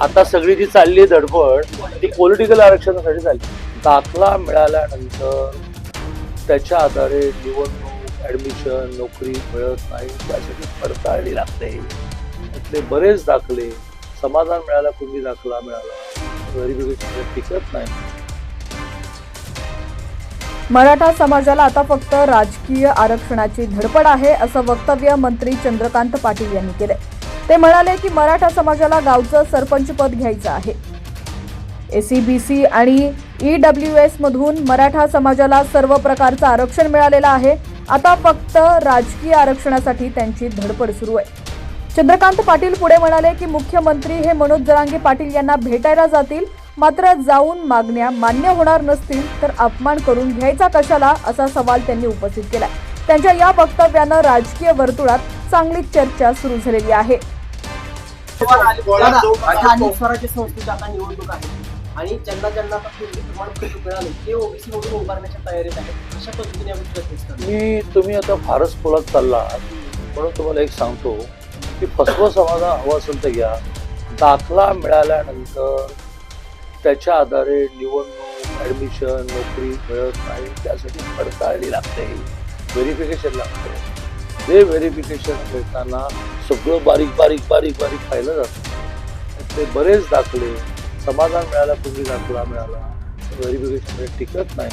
आता सगळी जी चालली आहे धडपड ती पॉलिटिकल आरक्षणासाठी चालली. दाखला मिळाल्यानंतर त्याच्या आधारे निवडणूक ऍडमिशन नोकरी मिळत नाही. त्यासाठी पडताळणी लागते. त्यातले बरेच दाखले समाधान मिळाला कुणी दाखला मिळाला? व्हेरिफिकेशन टिकत नाही. मराठा समाजाला आता फक्त राजकीय आरक्षणाची धडपड आहे असं वक्तव्य मंत्री चंद्रकांत पाटील यांनी केलंय. ते म्हणाले की मराठा समाजाला गावचं सरपंच पद घ्यायचं आहे. एसीबीसी आणि ईडब्ल्यू एस मधून मराठा समाजाला सर्व प्रकारचं आरक्षण मिळालेलं आहे. आता फक्त राजकीय आरक्षणासाठी त्यांची धडपड सुरू आहे. चंद्रकांत पाटील पुढे म्हणाले की मुख्यमंत्री हे मनोज जरांगे पाटील यांना भेटायला जातील. मात्र जाऊन मागण्या मान्य होणार नसतील तर अपमान करून घ्यायचा कशाला असा सवाल त्यांनी उपस्थित केला त्यांच्या या वक्तव्यानं राजकीय वर्तुळात चांगली चर्चा सुरू झालेली आहे. स्थानिक स्वराज्य संस्थेची आता निवडणूक आहे. आणि ज्यांना ज्यांना मिळाले ते ओबीसी मधून उभारण्याच्या तयारीत आहेत. अशा पद्धतीने मी तुम्ही आता फारच पुलात चालला. म्हणून तुम्हाला एक सांगतो की फसवं समाधान हवं असेल तर घ्या दाखला मिळाल्यानंतर त्याच्या आधारे निवडणूक ऍडमिशन नोकरी मिळत नाही. त्यासाठी पडताळणी लागते. व्हेरिफिकेशन लागते. ते व्हेरिफिकेशन करताना सगळं बारीक बारीक बारीक बारीक पाहिलं जातं. ते बरेच दाखले समाधान मिळाला पूर्वी दाखला मिळाला व्हेरिफिकेशन टिकत नाही.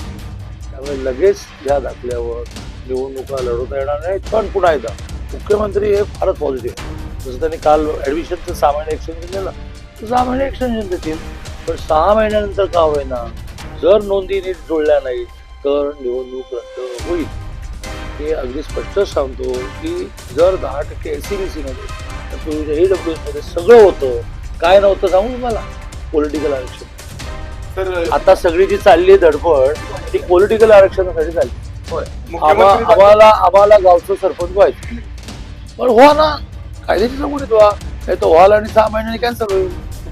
त्यामुळे लगेच या दाखल्यावर निवडणुका लढवता येणार नाही पण पुन्हा एकदा मुख्यमंत्री हे फारच पॉझिटिव्ह आहे जसं त्यांनी काल ॲडमिशनचं सहा महिने एक्सटेन्शन दिलं तर सहा महिने एक्सटेन्शन देतील पण सहा महिन्यानंतर का होईना जर नोंदी नीट जुळल्या नाहीत तर निवडणूक रद्द होईल. हे अगदी स्पष्ट सांगतो की जर दहा टक्के एस सी बी सीमध्ये तर पूर्वीच्या ई डब्ल्यू मध्ये सगळं होतं काय नव्हतं सांगू तुम्हाला? पॉलिटिकल आरक्षण. तर आता सगळी जी चालली आहे धडपड ती पॉलिटिकल आरक्षणासाठी चालली. आम्हा- आम्हाला आम्हाला गावचं सरपंच व्हायचं. पण व्हा ना कायद्याची सांगून येतो हा. नाही तो व्हाल आणि सहा महिन्यांनी कॅन्सल होईल.